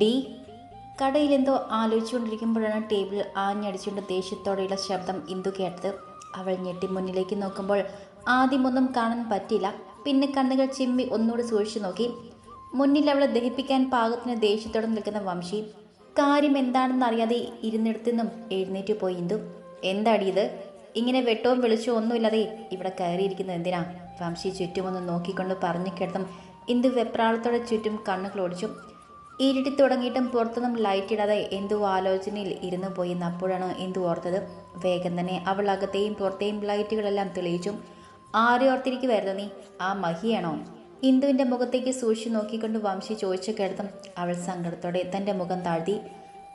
D കടയിൽ എന്തോ ആലോചിച്ചുകൊണ്ടിരിക്കുമ്പോഴാണ് table ആഞ്ഞടിച്ചുകൊണ്ട് ദേഷ്യത്തോടെയുള്ള ശബ്ദം ഇന്ദു കേട്ടത്. അവൾ ഞെട്ടി മുന്നിലേക്ക് നോക്കുമ്പോൾ ആദ്യമൊന്നും കാണാൻ പറ്റില്ല പിന്നെ കണ്ണുകൾ ചിമ്മി ഒന്നുകൂടി സൂക്ഷിച്ചു നോക്കി. മുന്നിൽ അവളെ ദഹിപ്പിക്കാൻ പാകത്തിന് ദേഷ്യത്തോടെ നിൽക്കുന്ന വംശി കാര്യം എന്താണെന്ന് അറിയാതെ ഇരുന്നിടത്തു നിന്നും എഴുന്നേറ്റ് പോയി ഇന്ദു. എന്താടി ഇത്? ഇങ്ങനെ വെട്ടവും വെളിച്ചവും ഒന്നുമില്ലാതെ ഇവിടെ കയറിയിരിക്കുന്നത് എന്തിനാ? വംശി ചുറ്റുമൊന്ന് നോക്കിക്കൊണ്ട് പറഞ്ഞു കിടന്നും ഇന്ദു വെപ്രാളത്തോടെ ചുറ്റും കണ്ണുകൾ ഓടിച്ചു ഇരുട്ടി തുടങ്ങിയിട്ടും പുറത്തൊന്നും ലൈറ്റ് ഇടാതെ എന്തു ആലോചനയിൽ ഇരുന്നു പോയി അപ്പോഴാണ് എന്തു ഓർത്തത്. വേഗം തന്നെ അവൾ അകത്തെയും പുറത്തെയും ലൈറ്റുകളെല്ലാം തെളിയിച്ചു. ആരെ ഓർത്തിരിക്കുവായിരുന്നു നീ? ആ മഹിയാണോ? ഇന്ദുവിന്റെ മുഖത്തേക്ക് സൂക്ഷിച്ചു നോക്കിക്കൊണ്ട് വംശി ചോദിച്ചു കേട്ടതും അവൾ സങ്കടത്തോടെ തന്റെ മുഖം താഴ്ത്തി.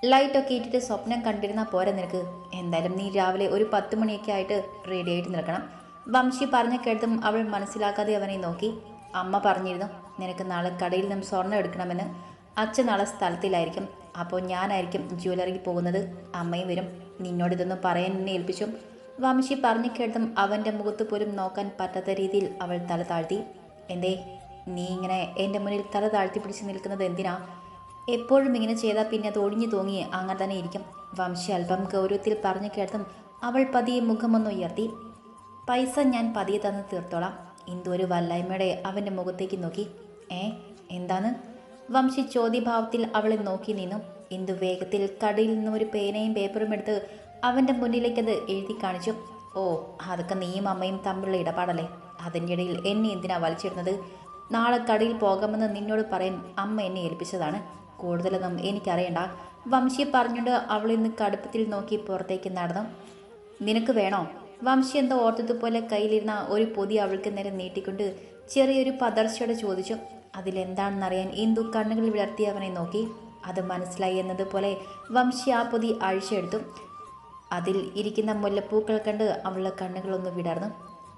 ലൈറ്റൊക്കെ ഇട്ടിട്ട് സ്വപ്നം കണ്ടിരുന്നാൽ പോരെ നിനക്ക്? എന്തായാലും നീ രാവിലെ ഒരു പത്ത് മണിയൊക്കെ ആയിട്ട് റെഡി ആയിട്ട് നിൽക്കണം. വംശി പറഞ്ഞ കേട്ടതും അവൾ മനസ്സിലാക്കാതെ അവനെ നോക്കി. അമ്മ പറഞ്ഞിരുന്നു നിനക്ക് നാളെ കടയിൽ നിന്നും സ്വർണം എടുക്കണമെന്ന്. അച്ഛൻ നാളെ സ്ഥലത്തിലായിരിക്കും. അപ്പോൾ ഞാനായിരിക്കും ജ്വല്ലറിക്ക് പോകുന്നത്. അമ്മയും വരും. നിന്നോട് ഇതൊന്നും പറയാൻ എന്നെ ഏൽപ്പിച്ചു. വംശി പറഞ്ഞു കേട്ടതും അവന്റെ മുഖത്ത് പോലും നോക്കാൻ പറ്റാത്ത രീതിയിൽ അവൾ തല താഴ്ത്തി. എന്തേ നീ ഇങ്ങനെ എന്റെ മുന്നിൽ തല താഴ്ത്തി പിടിച്ച് നിൽക്കുന്നത് എന്തിനാ? എപ്പോഴും ഇങ്ങനെ ചെയ്താൽ പിന്നെ അത് ഒഴിഞ്ഞു തൂങ്ങി അങ്ങനെ തന്നെ ഇരിക്കും. വംശി അല്പം ഗൗരവത്തിൽ പറഞ്ഞു കേട്ടതും അവൾ പതിയെ മുഖമൊന്ന് ഉയർത്തി. പൈസ ഞാൻ പതിയെ തന്ന് തീർത്തോളാം. ഇന്ദു ഒരു വല്ലായ്മയുടെ അവന്റെ മുഖത്തേക്ക് നോക്കി. ഏ എന്താണ്? വംശി ചോദ്യഭാവത്തിൽ അവളെ നോക്കി നിന്നു. ഇന്ദു വേഗത്തിൽ കടയിൽ നിന്നും ഒരു പേനയും പേപ്പറും എടുത്ത് അവന്റെ മുന്നിലേക്ക് അത് എഴുതി കാണിച്ചു. ഓ അതൊക്കെ നീയും അമ്മയും തമ്മിലുള്ള ഇടപാടല്ലേ? അതിന്റെ ഇടയിൽ എന്നെ എന്തിനാ വലിച്ചിരുന്നത് നാളെ കടയിൽ പോകാമെന്ന് നിന്നോട് പറയാൻ അമ്മ എന്നെ ഏൽപ്പിച്ചതാണ്. കൂടുതലൊന്നും എനിക്കറിയണ്ട വംശി പറഞ്ഞുകൊണ്ട് അവൾ ഇന്ന് കടുപ്പത്തിൽ നോക്കി പുറത്തേക്ക് നടന്നു. നിനക്ക് വേണോ വംശി എന്തോ ഓർത്തതുപോലെ കയ്യിലിരുന്ന ഒരു പൊതി അവൾക്ക് നേരെ നീട്ടിക്കൊണ്ട് ചെറിയൊരു പതർച്ചയോടെ ചോദിച്ചു. അതിലെന്താണെന്നറിയാൻ ഇന്ദു കണ്ണുകൾ വിടർത്തി അവനെ നോക്കി. അത് മനസ്സിലായി എന്നതുപോലെ വംശി ആ പൊതി അഴിച്ചെടുത്തു. അതിൽ ഇരിക്കുന്ന മുല്ലപ്പൂക്കൾ കണ്ട് അവളുടെ കണ്ണുകളൊന്ന് വിടർന്നു.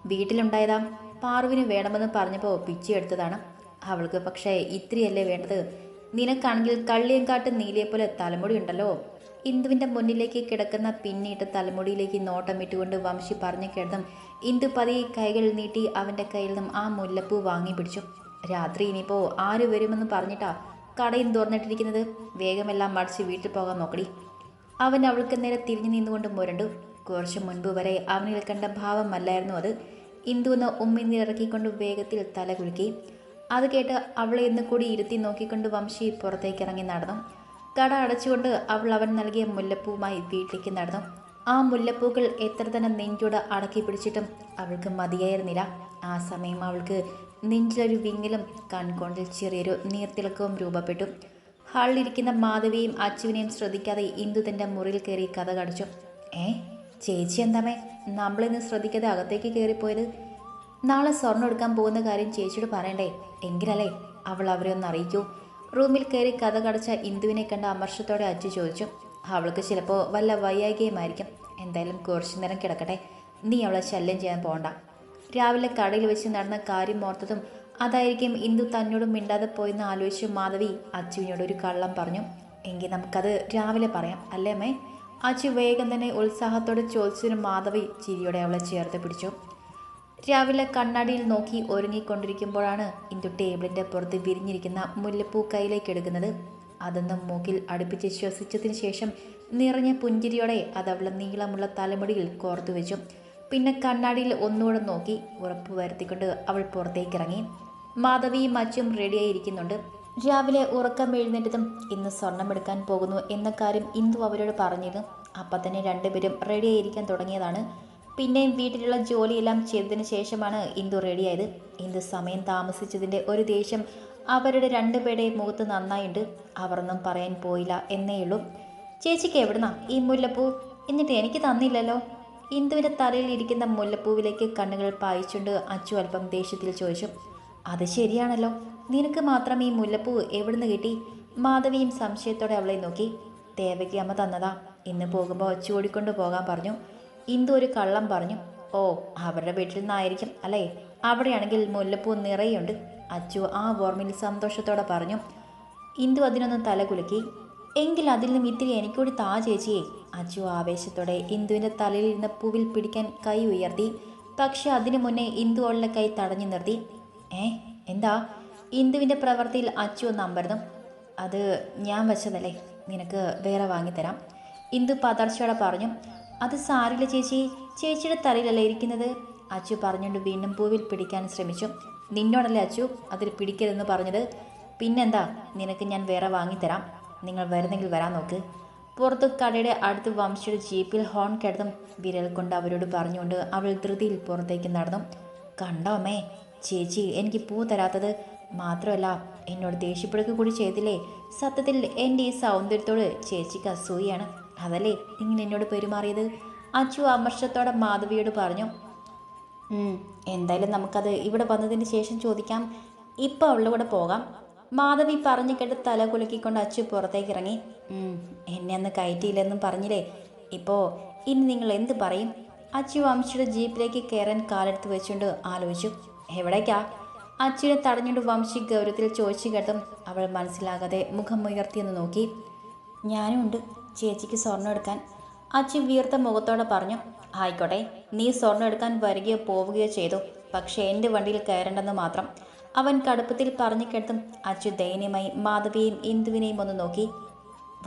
വീട്ടിലുണ്ടായതാം പാർവിന് വേണമെന്ന് പറഞ്ഞപ്പോൾ പിച്ചിയെടുത്തതാണ് അവൾക്ക് പക്ഷേ ഇത്രയല്ലേ വേണ്ടത്. നിനക്കാണെങ്കിൽ കള്ളിയങ്കാട്ട് നീലിയെപ്പോലെ തലമുടി ഉണ്ടല്ലോ. ഇന്ദുവിന്റെ മുന്നിലേക്ക് കിടക്കുന്ന പിന്നിട്ട് തലമുടിയിലേക്ക് നോട്ടമിട്ടുകൊണ്ട് വംശി പറഞ്ഞു കേട്ടതും ഇന്ദു പതി കൈകൾ നീട്ടി അവന്റെ കയ്യിൽ നിന്നും ആ മുല്ലപ്പൂ വാങ്ങി പിടിച്ചു. രാത്രി ഇനിയിപ്പോൾ ആര് വരുമെന്ന് പറഞ്ഞിട്ടാ കടയും തുറന്നിട്ടിരിക്കുന്നത്? വേഗമെല്ലാം മടിച്ച് വീട്ടിൽ പോകാൻ നോക്കടി. അവൻ അവൾക്ക് നേരെ തിരിഞ്ഞു നിന്നുകൊണ്ട് മുരണ്ടു. കുറച്ച് മുൻപ് വരെ അവനിൽ കണ്ട ഭാവമല്ലായിരുന്നു അത്. ഇന്ദു എന്ന് ഉമ്മിന്നിറക്കിക്കൊണ്ട് വേഗത്തിൽ തല കുലുക്കി. അത് കേട്ട് അവളെ ഇന്ന് കൂടി ഇരുത്തി നോക്കിക്കൊണ്ട് വംശി പുറത്തേക്ക് ഇറങ്ങി നടന്നു. കട അടച്ചുകൊണ്ട് അവൾ അവൻ നൽകിയ മുല്ലപ്പൂവുമായി വീട്ടിലേക്ക് നടന്നു. ആ മുല്ലപ്പൂക്കൾ എത്ര തന്നെ നെഞ്ചോട് അടക്കി പിടിച്ചിട്ടും അവൾക്ക് മതിയായിരുന്നില്ല. ആ സമയം അവൾക്ക് നെഞ്ചിലൊരു വിങ്ങലും കൺകോണ്ടിൽ ചെറിയൊരു നീർത്തിളക്കവും രൂപപ്പെട്ടു. ഹാളിലിരിക്കുന്ന മാധവിയും അച്ചുവിനെയും ശ്രദ്ധിക്കാതെ ഇന്ദു തന്റെ മുറിയിൽ കയറി കഥ കടിച്ചു. ഏ ചേച്ചി എന്താമേ? നമ്മളിന്ന് ശ്രദ്ധിക്കാതെ അകത്തേക്ക് കയറിപ്പോയത്? നാളെ സ്വർണം എടുക്കാൻ പോകുന്ന കാര്യം ചേച്ചിയോട് പറയണ്ടേ? എങ്കിലല്ലേ അവൾ അവരെ ഒന്ന് അറിയിക്കൂ. റൂമിൽ കയറി കഥ കടച്ച ഇന്ദുവിനെ കണ്ട അമർഷത്തോടെ അച്ചു ചോദിച്ചു. അവൾക്ക് ചിലപ്പോൾ വല്ല വൈയായികയുമായിരിക്കും എന്തായാലും കുറച്ചു നേരം കിടക്കട്ടെ. നീ അവളെ ശല്യം ചെയ്യാൻ പോകണ്ട രാവിലെ കടയിൽ വെച്ച് നടന്ന കാര്യം ഓർത്തതും അതായിരിക്കും ഇന്ദു തന്നോട് മിണ്ടാതെ പോയെന്ന് ആലോചിച്ച് മാധവി അച്ചുവിനോട് ഒരു കള്ളം പറഞ്ഞു. എങ്കിൽ നമുക്കത് രാവിലെ പറയാം അല്ലേ അമ്മേ? അച്ചു വേഗം തന്നെ ഉത്സാഹത്തോടെ ചോദിച്ചതിന് മാധവി ചിരിയോടെ അവളെ ചേർത്ത് പിടിച്ചു. രാവിലെ കണ്ണാടിയിൽ നോക്കി ഒരുങ്ങിക്കൊണ്ടിരിക്കുമ്പോഴാണ് ഇന്ദു ടേബിളിന്റെ പുറത്ത് വിരിഞ്ഞിരിക്കുന്ന മുല്ലപ്പൂ കൈയിലേക്ക് എടുക്കുന്നത്. അതൊന്നും മൂക്കിൽ അടുപ്പിച്ച് ശ്വസിച്ചതിന് ശേഷം നിറഞ്ഞ പുഞ്ചിരിയോടെ അത് അവളെ നീളമുള്ള തലമുടിയിൽ കോർത്തു വെച്ചു. പിന്നെ കണ്ണാടിയിൽ ഒന്നുകൂടെ നോക്കി ഉറപ്പ് വരുത്തിക്കൊണ്ട് അവൾ പുറത്തേക്ക് ഇറങ്ങി മാധവിയും അച്ചും റെഡിയായിരിക്കുന്നുണ്ട് രാവിലെ ഉറക്കം എഴുന്നേറ്റതും ഇന്ന് സ്വർണം എടുക്കാൻ പോകുന്നു എന്ന കാര്യം ഇന്ദു അവരോട് പറഞ്ഞിരുന്നു. അപ്പം തന്നെ രണ്ടുപേരും റെഡിയായിരിക്കാൻ തുടങ്ങിയതാണ്. പിന്നെയും വീട്ടിലുള്ള ജോലിയെല്ലാം ചെയ്തതിന് ശേഷമാണ് ഇന്ദു റെഡിയായത് ഇന്ദു സമയം താമസിച്ചതിന്റെ ഒരു ദേഷ്യം അവരുടെ രണ്ടുപേരുടെയും മുഖത്ത് നന്നായിട്ടുണ്ട് അവരൊന്നും പറയാൻ പോയില്ല എന്നേയുള്ളൂ. ചേച്ചിക്ക് എവിടുന്നാ? ഈ മുല്ലപ്പൂ? എന്നിട്ട് എനിക്ക് തന്നില്ലല്ലോ. ഇന്ദുവിന്റെ തലയിൽ ഇരിക്കുന്ന മുല്ലപ്പൂവിലേക്ക് കണ്ണുകൾ പായിച്ചുകൊണ്ട് അച്ചു അല്പം ദേഷ്യത്തിൽ ചോദിച്ചു അത് ശരിയാണല്ലോ. നിനക്ക് മാത്രം ഈ മുല്ലപ്പൂ എവിടുന്ന് കിട്ടി? മാധവിയും സംശയത്തോടെ അവളെ നോക്കി. ദേവകി അമ്മ തന്നതാ. ഇന്ന് പോകുമ്പോൾ അച്ചു ഓടിക്കൊണ്ട് പോകാൻ പറഞ്ഞു. ഇന്ദു ഒരു കള്ളം പറഞ്ഞു. ഓ അവരുടെ വീട്ടിൽ നിന്നായിരിക്കും അല്ലേ? അവിടെയാണെങ്കിൽ മുല്ലപ്പൂ നിറയുണ്ട്. അച്ചു ആ ഓർമ്മയിൽ സന്തോഷത്തോടെ പറഞ്ഞു. ഇന്ദു അതിനൊന്ന് തലകുലുക്കി. എങ്കിൽ അതിൽ നിന്നും ഇത്തിരി എനിക്കൂടി താ ചേച്ചിയെ. അച്ചു ആവേശത്തോടെ ഇന്ദുവിന്റെ തലയിൽ ഇരുന്ന പൂവിൽ പിടിക്കാൻ കൈ ഉയർത്തി. പക്ഷെ അതിനു മുന്നേ ഇന്ദു അവളുടെ കൈ തടഞ്ഞു നിർത്തി. ഏ എന്താ? ഇന്ദുവിന്റെ പ്രവൃത്തിയിൽ അച്ചു ഒന്ന് അമ്പരുന്നു അത് ഞാൻ വെച്ചതല്ലേ. നിനക്ക് വേറെ വാങ്ങിത്തരാം ഇന്ദു പതർച്ചയോടെ പറഞ്ഞു. അത് സാരില്ല ചേച്ചി. ചേച്ചിയുടെ തലയിലല്ലേ ഇരിക്കുന്നത്? അച്ചു പറഞ്ഞുകൊണ്ട് വീണ്ടും പൂവിൽ പിടിക്കാൻ ശ്രമിച്ചു. നിന്നോടല്ലേ അച്ചു അതിൽ പിടിക്കരുതെന്ന് പറഞ്ഞത്? പിന്നെന്താ? നിനക്ക് ഞാൻ വേറെ വാങ്ങിത്തരാം നിങ്ങൾ വരുന്നെങ്കിൽ വരാൻ നോക്ക്. പുറത്ത് കടയുടെ അടുത്ത് വംശയുടെ ജീപ്പിൽ ഹോൺ കിടന്നും വിരൽ കൊണ്ട് അവരോട് പറഞ്ഞുകൊണ്ട് അവൾ ധൃതിയിൽ പുറത്തേക്ക് നടന്നു. കണ്ടോമേ ചേച്ചി എനിക്ക് പൂ തരാത്തത് മാത്രമല്ല എന്നോട് ദേഷ്യപ്പെടുക കൂടി ചെയ്തില്ലേ? സത്യത്തിൽ എന്റെ ഈ സൗന്ദര്യത്തോട് ചേച്ചിക്ക് അസൂയാണ് അതല്ലേ നിങ്ങൾ എന്നോട് പെരുമാറിയത്? അച്ചു അമർഷത്തോടെ മാധവിയോട് പറഞ്ഞു. എന്തായാലും നമുക്കത് ഇവിടെ വന്നതിന് ശേഷം ചോദിക്കാം. ഇപ്പോൾ അവളുടെ കൂടെ പോകാം. മാധവി പറഞ്ഞു കേട്ട് തല കുലുക്കിക്കൊണ്ട് അച്ചു പുറത്തേക്ക് ഇറങ്ങി. എന്നെ അന്ന് കയറ്റിയില്ലെന്നും പറഞ്ഞില്ലേ? ഇപ്പോൾ ഇനി നിങ്ങൾ എന്ത് പറയും? അച്ചു വംശിയുടെ ജീപ്പിലേക്ക് കയറാൻ കാലെടുത്ത് വെച്ചുകൊണ്ട് ആലോചിച്ചു. എവിടേക്കാ? അച്ചുവിനെ തടഞ്ഞുകൊണ്ട് വംശി ഗൗരവത്തിൽ ചോദിച്ചു കേട്ടും അവൾ മനസ്സിലാകാതെ മുഖം ഉയർത്തിയെന്ന് നോക്കി. ഞാനും ഉണ്ട് ചേച്ചിക്ക് സ്വർണം എടുക്കാൻ. അച്ചു വീർത്ത മുഖത്തോടെ പറഞ്ഞു ആയിക്കോട്ടെ നീ സ്വർണം എടുക്കാൻ വരികയോ പോവുകയോ ചെയ്തു. പക്ഷേ എന്റെ വണ്ടിയിൽ കയറേണ്ടെന്ന് മാത്രം. അവൻ കടുപ്പത്തിൽ പറഞ്ഞു കേട്ടും അച്ചു ദയനീയമായി മാധവിയെയും ഇന്ദുവിനെയും ഒന്ന് നോക്കി.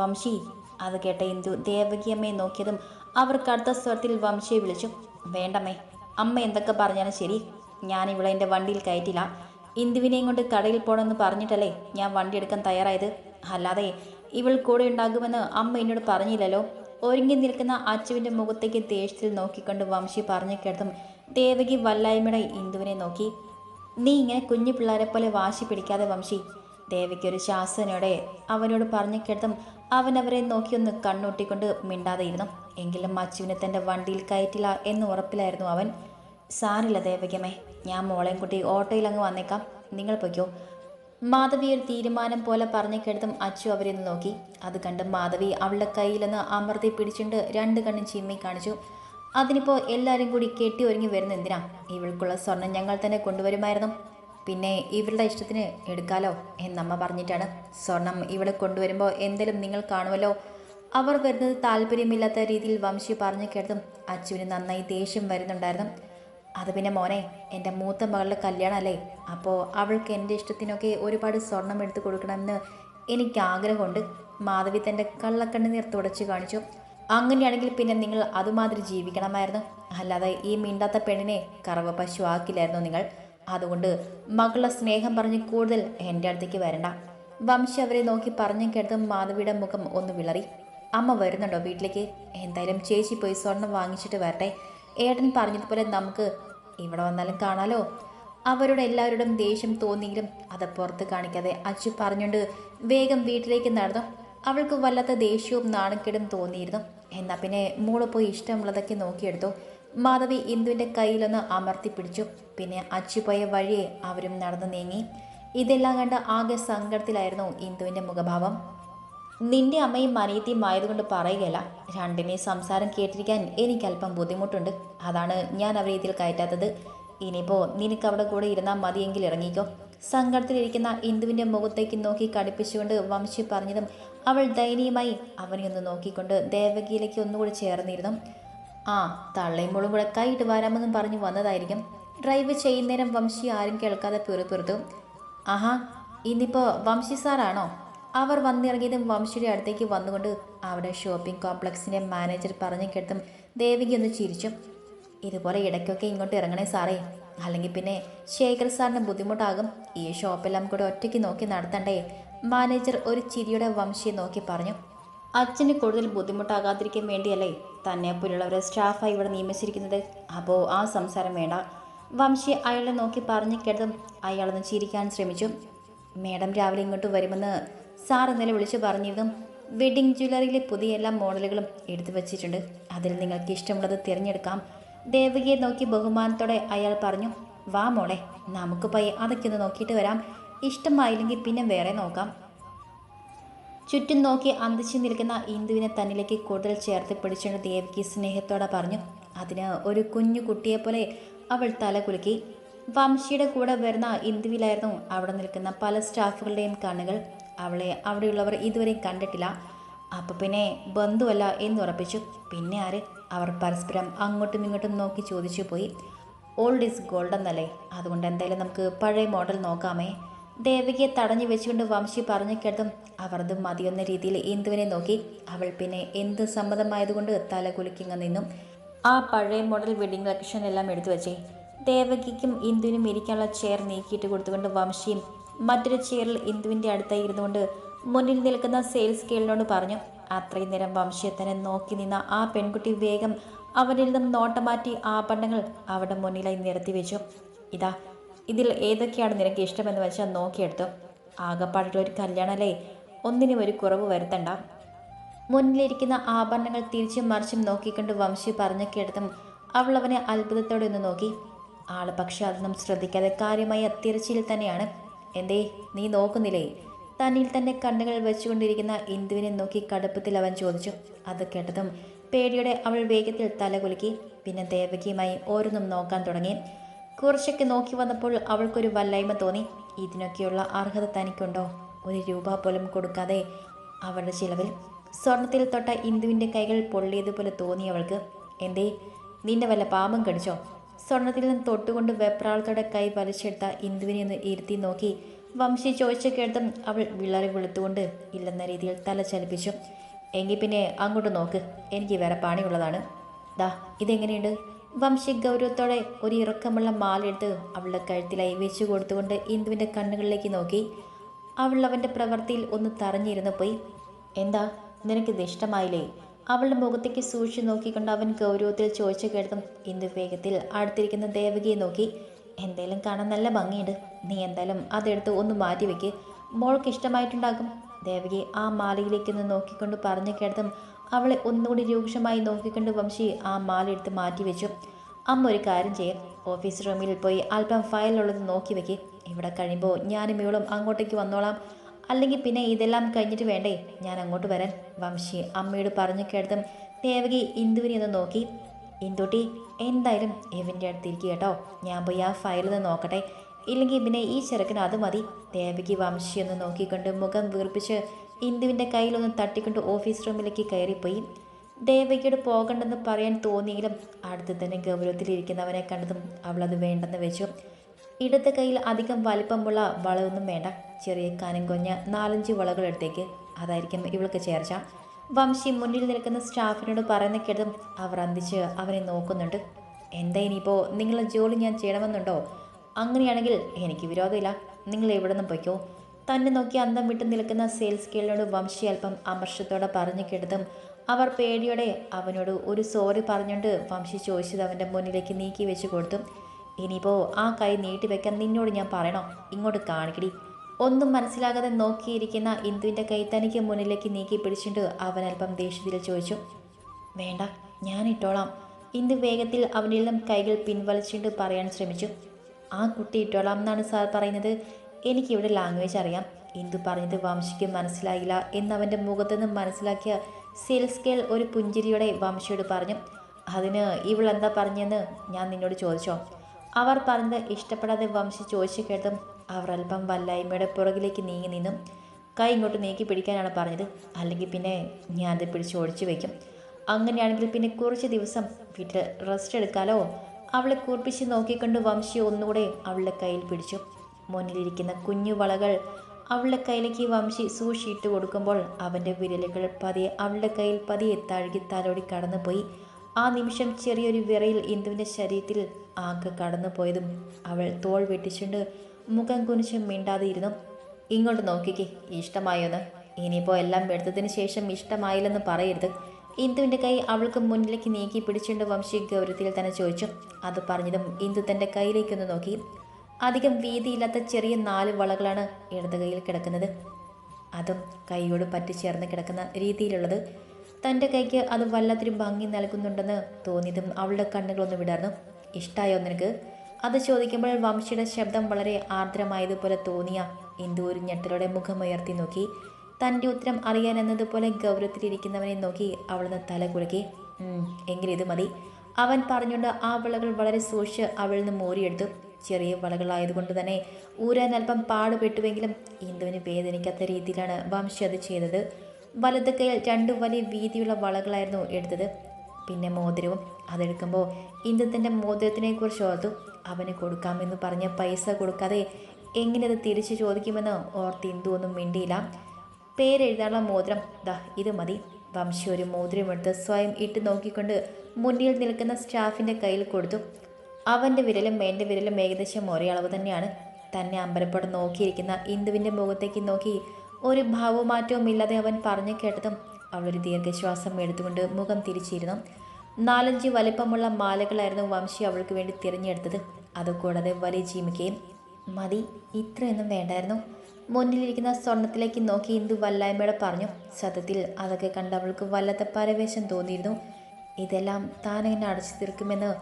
വംശി അത് കേട്ട ഇന്ദു ദേവകിയമ്മയെ നോക്കിയതും അവർ കടുത്ത സ്വരത്തിൽ വംശിയെ വിളിച്ചു. വേണ്ടമ്മേ അമ്മ എന്തൊക്കെ പറഞ്ഞാലും ശരി. ഞാൻ ഇവിടെ എന്റെ വണ്ടിയിൽ കയറ്റില്ല. ഇന്ദുവിനെയും കൊണ്ട് കടയിൽ പോകണമെന്ന് പറഞ്ഞിട്ടല്ലേ ഞാൻ വണ്ടി എടുക്കാൻ തയ്യാറായത്? അല്ലാതെ ഇവൾ കൂടെ ഉണ്ടാകുമെന്ന് അമ്മ എന്നോട് പറഞ്ഞില്ലല്ലോ. ഒരുങ്ങി നിൽക്കുന്ന അച്ചുവിന്റെ മുഖത്തേക്ക് ദേഷ്യത്തിൽ നോക്കിക്കൊണ്ട് വംശി പറഞ്ഞു കേട്ടതും ദേവകി വല്ലായ്മയുടെ ഇന്ദുവിനെ നോക്കി. നീ ഇങ്ങനെ കുഞ്ഞു പിള്ളേരെ പോലെ വാശി പിടിക്കാതെ വംശി. ദേവിക്കൊരു ശാസനയോടെ അവനോട് പറഞ്ഞു കേട്ടതും അവൻ അവരെ നോക്കിയൊന്ന് കണ്ണൂട്ടിക്കൊണ്ട് മിണ്ടാതെ ഇരുന്നു എങ്കിലും അച്ചുവിനെ തന്റെ വണ്ടിയിൽ കയറ്റില്ല എന്ന് ഉറപ്പിലായിരുന്നു അവൻ. സാറില്ല ദേവകമേ ഞാൻ മോളെയും കുട്ടി ഓട്ടോയിൽ അങ്ങ് വന്നേക്കാം. നിങ്ങൾ പൊയ്ക്കോ. മാധവി ഒരു തീരുമാനം പോലെ പറഞ്ഞു കേട്ടതും അച്ചു അവരെ നോക്കി. അത് കണ്ട് മാധവി അവളുടെ കയ്യിലൊന്ന് അമർത്തി പിടിച്ചുകൊണ്ട് രണ്ട് കണ്ണും ചിമ്മി കാണിച്ചു. അതിനിപ്പോൾ എല്ലാവരും കൂടി കെട്ടി ഒരുങ്ങി വരുന്ന എന്തിനാ? ഇവൾക്കുള്ള സ്വർണം ഞങ്ങൾ തന്നെ കൊണ്ടുവരുമായിരുന്നു. പിന്നെ ഇവളുടെ ഇഷ്ടത്തിന് എടുക്കാലോ എന്നമ്മ പറഞ്ഞിട്ടാണ്. സ്വർണം ഇവിടെ കൊണ്ടുവരുമ്പോൾ എന്തെങ്കിലും നിങ്ങൾ കാണുമല്ലോ? അവർ വരുന്നത് താല്പര്യമില്ലാത്ത രീതിയിൽ വംശി പറഞ്ഞു കേട്ടതും അച്ചുവിന് നന്നായി ദേഷ്യം വരുന്നുണ്ടായിരുന്നു. അത് പിന്നെ മോനെ എന്റെ മൂത്ത മകളുടെ കല്യാണമല്ലേ അപ്പോൾ അവൾക്ക് എന്റെ ഇഷ്ടത്തിനൊക്കെ ഒരുപാട് സ്വർണം എടുത്തു കൊടുക്കണമെന്ന് എനിക്ക് ആഗ്രഹമുണ്ട് മാധവി തന്റെ കള്ളക്കണ്ണുനീർ തുടച്ചു കാണിച്ചു. അങ്ങനെയാണെങ്കിൽ പിന്നെ നിങ്ങൾ അതുമാതിരി ജീവിക്കണമായിരുന്നു. അല്ലാതെ ഈ മിണ്ടാത്ത പെണ്ണിനെ കറവ പശു ആക്കില്ലായിരുന്നു നിങ്ങൾ. അതുകൊണ്ട് മകളുടെ സ്നേഹം പറഞ്ഞ് കൂടുതൽ എന്റെ അടുത്തേക്ക് വരണ്ട. വംശി അവരെ നോക്കി പറഞ്ഞു കേട്ടതും മാധവിയുടെ മുഖം ഒന്ന് വിളറി. അമ്മ വരുന്നുണ്ടോ വീട്ടിലേക്ക്? എന്തായാലും ചേച്ചി പോയി സ്വർണം വാങ്ങിച്ചിട്ട് വരട്ടെ. ഏട്ടൻ പറഞ്ഞതുപോലെ നമുക്ക് ഇവിടെ വന്നാലും കാണാലോ. അവരുടെ എല്ലാവരോടും ദേഷ്യം തോന്നിയെങ്കിലും അത് പുറത്ത് കാണിക്കാതെ അച്ചു പറഞ്ഞുകൊണ്ട് വേഗം വീട്ടിലേക്ക് നടന്നു. അവൾക്ക് വല്ലാത്ത ദേഷ്യവും നാണക്കേടും തോന്നിയിരുന്നു. എന്നാൽ പിന്നെ മോൾ പോയി ഇഷ്ടമുള്ളതൊക്കെ നോക്കിയെടുത്തു. മാധവി ഇന്ദുവിന്റെ കയ്യിലൊന്ന് അമർത്തി പിടിച്ചു. പിന്നെ അച്ചുപോയ വഴിയെ അവരും നടന്നു നീങ്ങി. ഇതെല്ലാം കണ്ട് ആകെ സങ്കടത്തിലായിരുന്നു ഇന്ദുവിന്റെ മുഖഭാവം. നിന്റെ അമ്മയും മനീത്തിയും ആയതുകൊണ്ട് പറയുകയല്ല. രണ്ടിനെയും സംസാരം കേട്ടിരിക്കാൻ എനിക്ക് അല്പം ബുദ്ധിമുട്ടുണ്ട്. അതാണ് ഞാൻ അവരെ ഇതിൽ കയറ്റാത്തത്. ഇനിയിപ്പോൾ നിനക്ക് അവിടെ കൂടെ ഇരുന്നാൽ മതിയെങ്കിൽ ഇറങ്ങിക്കോ. സങ്കടത്തിലിരിക്കുന്ന ഇന്ദുവിന്റെ മുഖത്തേക്ക് നോക്കി കടുപ്പിച്ചുകൊണ്ട് വംശി പറഞ്ഞതും അവൾ ദയനീയമായി അവനെ ഒന്ന് നോക്കിക്കൊണ്ട് ദേവകിയിലേക്ക് ഒന്നുകൂടി ചേർന്നിരുന്നു. ആ തള്ളയും മുളും കൂടെ കൈയിട്ട് വരാമെന്നും പറഞ്ഞു വന്നതായിരിക്കും. ഡ്രൈവ് ചെയ്യുന്നേരം വംശി ആരും കേൾക്കാതെ പിറുപിറുത്തു ആഹാ ഇന്നിപ്പോൾ വംശി സാറാണോ? അവർ വന്നിറങ്ങിയതും വംശിയുടെ അടുത്തേക്ക് വന്നുകൊണ്ട് അവിടെ ഷോപ്പിംഗ് കോംപ്ലക്സിന്റെ മാനേജർ പറഞ്ഞു കേട്ടും ദേവികി ഒന്ന് ചിരിച്ചു. ഇതുപോലെ ഇടയ്ക്കൊക്കെ ഇങ്ങോട്ട് ഇറങ്ങണേ സാറേ. അല്ലെങ്കിൽ പിന്നെ ശേഖർ സാറിന് ബുദ്ധിമുട്ടാകും. ഈ ഷോപ്പെല്ലാം കൂടെ ഒറ്റയ്ക്ക് നോക്കി നടത്തണ്ടേ? മാനേജർ ഒരു ചിരിയുടെ വംശിയെ നോക്കി പറഞ്ഞു. അച്ഛന് കൂടുതൽ ബുദ്ധിമുട്ടാകാതിരിക്കാൻ വേണ്ടിയല്ലേ തന്നെ പോലുള്ളവരെ സ്റ്റാഫായി ഇവിടെ നിയമിച്ചിരിക്കുന്നത്? അപ്പോൾ ആ സംസാരം വേണ്ട. വംശി അയാളെ നോക്കി പറഞ്ഞു കേട്ടതും അയാളൊന്ന് ചിരിക്കാൻ ശ്രമിച്ചു. മേഡം രാവിലെ ഇങ്ങോട്ട് വരുമെന്ന് സാർ ഇന്നലെ വിളിച്ചു പറഞ്ഞിരുന്നു. വെഡിങ് ജ്വല്ലറിയിലെ പുതിയ എല്ലാ മോഡലുകളും എടുത്തു വച്ചിട്ടുണ്ട്. അതിൽ നിങ്ങൾക്ക് ഇഷ്ടമുള്ളത് തിരഞ്ഞെടുക്കാം. ദേവകിയെ നോക്കി ബഹുമാനത്തോടെ അയാൾ പറഞ്ഞു വാ മോളെ നമുക്ക് പയ്യെ അതൊക്കെ ഒന്ന് നോക്കിയിട്ട് വരാം. ഇഷ്ടമായില്ലെങ്കിൽ പിന്നെ വേറെ നോക്കാം. ചുറ്റും നോക്കി അന്തിച്ചു നിൽക്കുന്ന ഇന്ദുവിനെ തന്നിലേക്ക് കൂടുതൽ ചേർത്ത് പിടിച്ചുകൊണ്ട് ദേവകി സ്നേഹത്തോടെ പറഞ്ഞു അതിന് ഒരു കുഞ്ഞു കുട്ടിയെപ്പോലെ അവൾ തല കുലുക്കി. വംശിയുടെ കൂടെ വരുന്ന ഇന്ദുവിലായിരുന്നു അവിടെ നിൽക്കുന്ന പല സ്റ്റാഫുകളുടെയും കണ്ണുകൾ. അവളെ അവിടെയുള്ളവർ ഇതുവരെയും കണ്ടിട്ടില്ല. അപ്പോൾ പിന്നെ ബന്ധുവല്ല എന്നുറപ്പിച്ചു പിന്നെ ആര്? അവർ പരസ്പരം അങ്ങോട്ടും ഇങ്ങോട്ടും നോക്കി ചോദിച്ചു പോയി. ഓൾഡ് ഈസ് ഗോൾഡ് എന്നല്ലേ അതുകൊണ്ട് എന്തായാലും നമുക്ക് പഴയ മോഡൽ നോക്കാമേ. ദേവികയെ തടഞ്ഞു വെച്ചുകൊണ്ട് വംശി പറഞ്ഞു കേട്ടതും അവർ അത് മതിയെന്ന രീതിയിൽ ഇന്ദുവിനെ നോക്കി. അവൾ പിന്നെ എന്ത് സമ്മതമായതുകൊണ്ട് തല കുലുക്കിങ്ങ നിന്നും. ആ പഴയ മോഡൽ വെഡിങ് കളക്ഷൻ എല്ലാം എടുത്തു വെച്ചേ. ദേവകിക്കും ഇന്ദുവിനും ഇരിക്കാനുള്ള ചെയർ നീക്കിയിട്ട് കൊടുത്തുകൊണ്ട് വംശിയും മറ്റൊരു ചെയറിൽ ഇന്ദുവിന്റെ അടുത്തായി ഇരുന്നുകൊണ്ട് മുന്നിൽ നിൽക്കുന്ന സെയിൽസ് കേളിനോട് പറഞ്ഞു. അത്രയും നേരം വംശീയത്തനെ നോക്കി നിന്ന ആ പെൺകുട്ടി വേഗം അവനിൽ നിന്നും നോട്ടം മാറ്റി ആഭരണങ്ങൾ അവിടെ മുന്നിലായി നിരത്തി വെച്ചു. ഇതാ ഇതിൽ ഏതൊക്കെയാണ് നിനക്ക് ഇഷ്ടമെന്ന് വെച്ചാൽ നോക്കിയെടുത്തു. ആകപ്പാടുള്ള ഒരു കല്യാണമല്ലേ ഒന്നിനും ഒരു കുറവ് വരുത്തണ്ട മുന്നിലിരിക്കുന്ന ആഭരണങ്ങൾ തിരിച്ചും മറിച്ചും നോക്കിക്കൊണ്ട് വംശി പറഞ്ഞു കേട്ടതും അവൾ അവനെ അത്ഭുതത്തോടെ ഒന്ന് നോക്കി. ആൾ പക്ഷെ അതൊന്നും ശ്രദ്ധിക്കാതെ കാര്യമായി തിരച്ചിൽ തന്നെയാണ്. എന്തേ നീ നോക്കുന്നില്ലേ? തന്നിൽ തന്നെ കണ്ണുകൾ വെച്ചുകൊണ്ടിരിക്കുന്ന ഇന്ദുവിനെ നോക്കി കടുപ്പത്തിൽ അവൻ ചോദിച്ചു. അത് കേട്ടതും പേടിയോടെ അവൾ വേഗത്തിൽ തലകുലുക്കി. പിന്നെ ദേവകിയുമായി ഓരോന്നും നോക്കാൻ തുടങ്ങി. കുറച്ചൊക്കെ നോക്കി വന്നപ്പോൾ അവൾക്കൊരു വല്ലായ്മ തോന്നി. ഇതിനൊക്കെയുള്ള അർഹത തനിക്കുണ്ടോ? ഒരു രൂപ പോലും കൊടുക്കാതെ അവളുടെ ചിലവിൽ. സ്വർണത്തിൽ തൊട്ട ഇന്ദുവിന്റെ കൈകൾ പൊള്ളിയതുപോലെ തോന്നി അവൾക്ക്. എന്തേ? നിന്നെ വല്ല പാമ്പം കടിച്ചോ? സ്വർണത്തിൽ നിന്ന് തൊട്ടുകൊണ്ട് വെപ്രാളത്തോടെ കൈ വലിച്ചെടുത്ത ഇന്ദുവിനെ ഒന്ന് ഇരുത്തി നോക്കി. വംശി ചോദിച്ച കേട്ടതും അവൾ വിളറി വെളുത്തുകൊണ്ട് ഇല്ലെന്ന രീതിയിൽ തല ചലിപ്പിച്ചു. എങ്കിൽ പിന്നെ അങ്ങോട്ട് നോക്ക്. എനിക്ക് വേറെ പാണിയുള്ളതാണ്. ദാ ഇതെങ്ങനെയുണ്ട്? വംശി ഗൗരവത്തോടെ ഒരു ഇറക്കമുള്ള മാലെടുത്ത് അവളുടെ കഴുത്തിലായി വെച്ചു കൊടുത്തുകൊണ്ട് ഇന്ദുവിന്റെ കണ്ണുകളിലേക്ക് നോക്കി. അവൾ അവന്റെ പ്രവൃത്തിയിൽ ഒന്ന് തറഞ്ഞിരുന്നു പോയി. എന്താ നിനക്കിത് ഇഷ്ടമായില്ലേ? അവളുടെ മുഖത്തേക്ക് സൂക്ഷിച്ചു നോക്കിക്കൊണ്ട് അവൻ ഗൗരവത്തിൽ ചോദിച്ചു കേട്ടതും ഇന്ദു വേഗത്തിൽ അടുത്തിരിക്കുന്ന ദേവകിയെ നോക്കി. എന്തേലും കാണാൻ നല്ല ഭംഗിയുണ്ട്. നീ എന്തായാലും അതെടുത്ത് ഒന്ന് മാറ്റി വെക്ക്. മോൾക്ക് ഇഷ്ടമായിട്ടുണ്ടാകും. ദേവകി ആ മാലയിലേക്ക് ഒന്ന് നോക്കിക്കൊണ്ട് പറഞ്ഞു കേട്ടതും അവളെ ഒന്നുകൂടി രൂക്ഷമായി നോക്കിക്കൊണ്ട് വംശി ആ മാല എടുത്ത് മാറ്റി വെച്ചു. അമ്മ ഒരു കാര്യം ചെയ്യും. ഓഫീസ് റൂമിൽ പോയി അല്പം ഫയലുള്ളത് നോക്കി വെക്ക്. ഇവിടെ കഴിയുമ്പോൾ ഞാനും ഇവളും അങ്ങോട്ടേക്ക് വന്നോളാം. അല്ലെങ്കിൽ പിന്നെ ഇതെല്ലാം കഴിഞ്ഞിട്ട് വേണ്ടേ? ഞാൻ അങ്ങോട്ട് വരാൻ. വംശി അമ്മയോട് പറഞ്ഞു കേട്ടതും ദേവകി ഇന്ദുവിനെ ഒന്ന് നോക്കി. ഇന്ദുട്ടി എന്തായാലും ഇവന്റെ അടുത്തിരിക്കുക കേട്ടോ? ഞാൻ പോയി ആ ഫയലൊന്ന് നോക്കട്ടെ. ഇല്ലെങ്കിൽ പിന്നെ ഈ ചെറുക്കന് അത് മതി. ദേവകി വംശി ഒന്ന് നോക്കിക്കൊണ്ട് മുഖം വീർപ്പിച്ച് ഇന്ദുവിന്റെ കയ്യിലൊന്ന് തട്ടിക്കൊണ്ട് ഓഫീസ് റൂമിലേക്ക് കയറിപ്പോയി. ദേവകിയോട് പോകണ്ടെന്ന് പറയാൻ തോന്നിയെങ്കിലും അടുത്ത് തന്നെ ഗൗരവത്തിലിരിക്കുന്നവനെ കണ്ടതും അവളത് വേണ്ടെന്ന് വെച്ചു. ഇടത്തെ കയ്യിൽ അധികം വലിപ്പമുള്ള വളയൊന്നും വേണ്ട. ചെറിയ കനം കൊഞ്ഞ നാലഞ്ച് വളകളെടുത്തേക്ക്. അതായിരിക്കും ഇവൾക്ക് ചേർച്ച. വംശി മുന്നിൽ നിൽക്കുന്ന സ്റ്റാഫിനോട് പറയുന്ന കേട്ടതും അവർ അന്തിച്ച് അവനെ നോക്കുന്നുണ്ട്. എന്താ ഇനിയിപ്പോൾ നിങ്ങളുടെ ജോലി ഞാൻ ചെയ്യണമെന്നുണ്ടോ? അങ്ങനെയാണെങ്കിൽ എനിക്ക് വിരോധമില്ല. നിങ്ങൾ എവിടെ നിന്ന് പൊയ്ക്കോ. തന്നെ നോക്കി അന്തം വിട്ട് നിൽക്കുന്ന സെയിൽസ് ഗേളിനോട് വംശി അല്പം അമർഷത്തോടെ പറഞ്ഞു കേട്ടതും അവർ പേടിയോടെ അവനോട് ഒരു സോറി പറഞ്ഞുകൊണ്ട് വംശി ചോദിച്ചത് അവന്റെ മുന്നിലേക്ക് നീക്കി വെച്ച് കൊടുത്തു. ഇനിയിപ്പോൾ ആ കൈ നീട്ടി വെക്കാൻ നിന്നോട് ഞാൻ പറയണോ? ഇങ്ങോട്ട് കാണിക്കടി. ഒന്നും മനസ്സിലാകാതെ നോക്കിയിരിക്കുന്ന ഇന്ദുവിന്റെ കൈ തനിക്ക് മുന്നിലേക്ക് നീക്കി പിടിച്ചിട്ട് അവൻ അല്പം ദേഷ്യത്തിൽ ചോദിച്ചു വേണ്ട ഞാൻ ഇട്ടോളാം. ഇന്ദു വേഗത്തിൽ അവനിൽ നിന്നും കൈകൾ പിൻവലിച്ചിട്ട് പറയാൻ ശ്രമിച്ചു. ആ കുട്ടി ഇട്ടോളാം എന്നാണ് സാർ പറയുന്നത്. എനിക്കിവിടെ ലാംഗ്വേജ് അറിയാം. ഇന്ദു പറഞ്ഞത് വംശയ്ക്ക് മനസ്സിലായില്ല എന്നവന്റെ മുഖത്തുനിന്ന് മനസ്സിലാക്കിയ സെയിൽസ് ഗേൾ ഒരു പുഞ്ചിരിയോടെ വംശയോട് പറഞ്ഞു അതിന് ഇവൾ എന്താ പറഞ്ഞെന്ന് ഞാൻ നിന്നോട് ചോദിച്ചോ. അവർ പറഞ്ഞത് ഇഷ്ടപ്പെടാതെ വംശി ചോദിച്ചു കേട്ടതും അവർ അല്പം വല്ലായ്മയുടെ പുറകിലേക്ക് നീങ്ങി നിന്നും കൈ ഇങ്ങോട്ട് നീക്കി പിടിക്കാനാണ് പറഞ്ഞത്. അല്ലെങ്കിൽ പിന്നെ ഞാൻ അത് പിടിച്ച് ഒഴിച്ചു വയ്ക്കും അങ്ങനെയാണെങ്കിൽ പിന്നെ കുറച്ച് ദിവസം വീട്ടിൽ റെസ്റ്റ് എടുക്കാലോ? അവളെ കൂർപ്പിച്ച് നോക്കിക്കൊണ്ട് വംശി ഒന്നുകൂടെ അവളുടെ കയ്യിൽ പിടിച്ചു. മുന്നിലിരിക്കുന്ന കുഞ്ഞു വളകൾ അവളുടെ കയ്യിലേക്ക് വംശി സൂക്ഷിയിട്ട് കൊടുക്കുമ്പോൾ അവന്റെ വിരലുകൾ പതിയെ അവളുടെ കയ്യിൽ പതിയെ താഴ്കി തലോടി കടന്നുപോയി. ആ നിമിഷം ചെറിയൊരു വിറയിൽ ഇന്ദുവിന്റെ ശരീരത്തിൽ ആകെ കടന്നുപോയതും അവൾ തോൾ വെട്ടിച്ചുകൊണ്ട് മുഖം കുനിച്ച് മിണ്ടാതെ ഇരുന്നു ഇങ്ങോട്ട് നോക്കിക്കേ ഇഷ്ടമായോന്ന്. ഇനിയിപ്പോൾ എല്ലാം എടുത്തതിന് ശേഷം ഇഷ്ടമായില്ലെന്ന് പറയരുത്. ഇന്ദുവിന്റെ കൈ അവൾക്ക് മുന്നിലേക്ക് നീക്കി പിടിച്ചുകൊണ്ട് വംശി ഗൗരവത്തിൽ തന്നെ ചോദിച്ചു. അത് പറഞ്ഞതും ഇന്ദു തന്റെ കയ്യിലേക്കൊന്ന് നോക്കി. അധികം വീതിയില്ലാത്ത ചെറിയ നാല് വളകളാണ് ഇടത് കൈയിൽ കിടക്കുന്നത്. അതും കൈയോട് പറ്റിച്ചേർന്ന് കിടക്കുന്ന രീതിയിലുള്ളത്. തന്റെ കൈക്ക് അത് വല്ലാത്തൊരു ഭംഗി നൽകുന്നുണ്ടെന്ന് തോന്നിയതും അവളുടെ കണ്ണുകളൊന്ന് വിടർന്നു. ഇഷ്ടമായോ നിനക്ക്? അത് ചോദിക്കുമ്പോൾ വംശിയുടെ ശബ്ദം വളരെ ആർദ്രമായതുപോലെ തോന്നിയ ഇന്ദു ഒരു ഞെട്ടലോടെ മുഖമുയർത്തി നോക്കി. തന്റെ ഉത്തരം അറിയാൻ എന്നതുപോലെ ഗൗരവത്തിലിരിക്കുന്നവനെ നോക്കി അവളൊന്ന് തല കുലുക്കി എങ്കിലിത് മതി. അവൻ പറഞ്ഞുകൊണ്ട് ആ വിളകൾ വളരെ സൂക്ഷിച്ച് അവളിൽ നിന്ന് മോരിയെടുത്തു. ചെറിയ വളകളായതുകൊണ്ട് തന്നെ ഊരാൻ അല്പം പാടുപെട്ടുവെങ്കിലും ഇന്ദുവിന് വേദനിക്കാത്ത രീതിയിലാണ് വംശി അത് ചെയ്തത്. വലത് കൈയിൽ രണ്ട് വലിയ വീതിയുള്ള വളകളായിരുന്നു എടുത്തത്. പിന്നെ മോതിരവും അതെടുക്കുമ്പോൾ ഇന്ദു തന്റെ മോതിരത്തിനെ കുറിച്ച് ഓർത്തു. അവന് കൊടുക്കാമെന്ന് പറഞ്ഞ പൈസ കൊടുക്കാതെ എങ്ങനെ അത് തിരിച്ചു ചോദിക്കുമെന്ന് ഓർത്ത് ഇന്ദു ഒന്നും മിണ്ടിയില്ല. പേരെഴുതാനുള്ള മോതിരം ദാ ഇത് മതി. വംശി ഒരു മോതിരമെടുത്ത് സ്വയം ഇട്ട് നോക്കിക്കൊണ്ട് മുന്നിൽ നിൽക്കുന്ന സ്റ്റാഫിന്റെ കയ്യിൽ കൊടുത്തു. അവന്റെ വിരലും എന്റെ വിരലും ഏകദേശം ഒരേ അളവ് തന്നെയാണ്. തന്നെ അമ്പലപ്പോടെ നോക്കിയിരിക്കുന്ന ഇന്ദുവിന്റെ മുഖത്തേക്ക് നോക്കി ഒരു ഭാവമാറ്റവും ഇല്ലാതെ അവൻ പറഞ്ഞു കേട്ടതും അവളൊരു ദീർഘശ്വാസം എടുത്തുകൊണ്ട് മുഖം തിരിച്ചിരുന്നു. നാലഞ്ച് വലിപ്പമുള്ള മാലകളായിരുന്നു വംശി അവൾക്ക് വേണ്ടി തിരഞ്ഞെടുത്തത്. അതുകൂടാതെ വലിയ ജീമിക്കയും മതി ഇത്രയൊന്നും വേണ്ടായിരുന്നു. മുന്നിലിരിക്കുന്ന സ്വർണത്തിലേക്ക് നോക്കി ഇന്ദു വല്ലായ്മയോടെ പറഞ്ഞു സത്യത്തിൽ അതൊക്കെ കണ്ട് അവൾക്ക് വല്ലാത്ത പരവേശം തോന്നിയിരുന്നു. ഇതെല്ലാം താനെങ്ങനെ അടച്ചു തീർക്കുമെന്ന്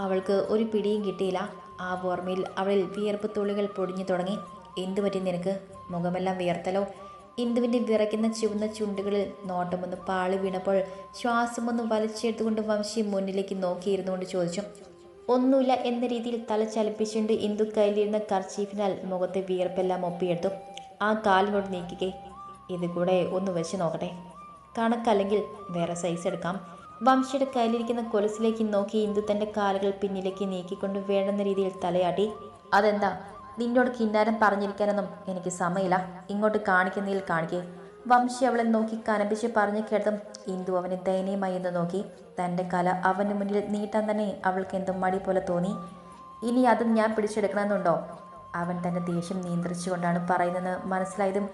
അവൾക്ക് ഒരു പിടിയും കിട്ടിയില്ല. ആ ഓർമ്മയിൽ അവളിൽ വിയർപ്പ് തുള്ളികൾ പൊടിഞ്ഞു തുടങ്ങി. എന്തു പറ്റി നിനക്ക്? മുഖമെല്ലാം വിയർത്തലോ? ഇന്ദുവിന്റെ വിറയ്ക്കുന്ന ചുവന്ന ചുണ്ടുകളിൽ നോട്ടമൊന്ന് പാളി വീണപ്പോൾ ശ്വാസമൊന്ന് വലിച്ചെടുത്തുകൊണ്ട് വംശി മുന്നിലേക്ക് നോക്കിയിരുന്നുകൊണ്ട് ചോദിച്ചു ഒന്നുമില്ല എന്ന രീതിയിൽ തല ചലിപ്പിച്ചുകൊണ്ട് ഇന്ദു കയ്യിലിരുന്ന കർച്ചീഫിനാൽ മുഖത്തെ വിയർപ്പെല്ലാം ഒപ്പിയെടുത്തു. ആ കാലിനോട് നീക്കിക്കേ ഇത് കൂടെ ഒന്ന് വെച്ച് നോക്കട്ടെ. കണക്കല്ലെങ്കിൽ വേറെ സൈസ് എടുക്കാം. വംശിയുടെ കയ്യിലിരിക്കുന്ന കൊലസിലേക്ക് നോക്കി ഇന്ദു തന്റെ കാലുകൾ പിന്നിലേക്ക് നീക്കിക്കൊണ്ട് വേണ്ടുന്ന രീതിയിൽ തലയാട്ടി അതെന്താ? നിന്നോട് കിന്നാരം പറഞ്ഞിരിക്കാനൊന്നും എനിക്ക് സമയമില്ല ഇങ്ങോട്ട് കാണിക്കുന്നതിൽ കാണിക്കേ. വംശി അവളെ നോക്കി കനപ്പിച്ച് പറഞ്ഞു കേട്ടതും ഇന്ദു അവനെ ദയനീയമായി എന്ന് നോക്കി. തന്റെ കല അവന് മുന്നിൽ നീട്ടാൻ തന്നെ അവൾക്ക് എന്തും മടി പോലെ തോന്നി. ഇനി അതും ഞാൻ പിടിച്ചെടുക്കണമെന്നുണ്ടോ? അവൻ തന്റെ ദേഷ്യം നിയന്ത്രിച്ചുകൊണ്ടാണ് പറയുന്നതെന്ന് മനസ്സിലായതും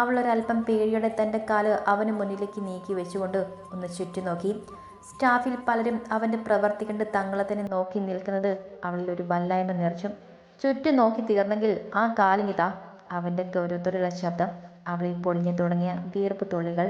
അവൾ ഒരല്പം പേടിയോടെ തന്റെ കാൽ അവന് മുന്നിലേക്ക് നീക്കി വെച്ചുകൊണ്ട് ഒന്ന് ചുറ്റി നോക്കി. സ്റ്റാഫിൽ പലരും അവന്റെ പ്രവർത്തി കണ്ട് തങ്ങളെ തന്നെ നോക്കി നിൽക്കുന്നത് അവളിൽ ഒരു വല്ലായ്മ നിറച്ചു ചുറ്റും നോക്കി തീർന്നെങ്കിൽ ആ കാലിനിതാ അവന്റെ ഗൗരവത്തോടെയുള്ള ശബ്ദം അവളിൽ പൊളിഞ്ഞു തുടങ്ങിയ വീർപ്പ് തുള്ളികൾ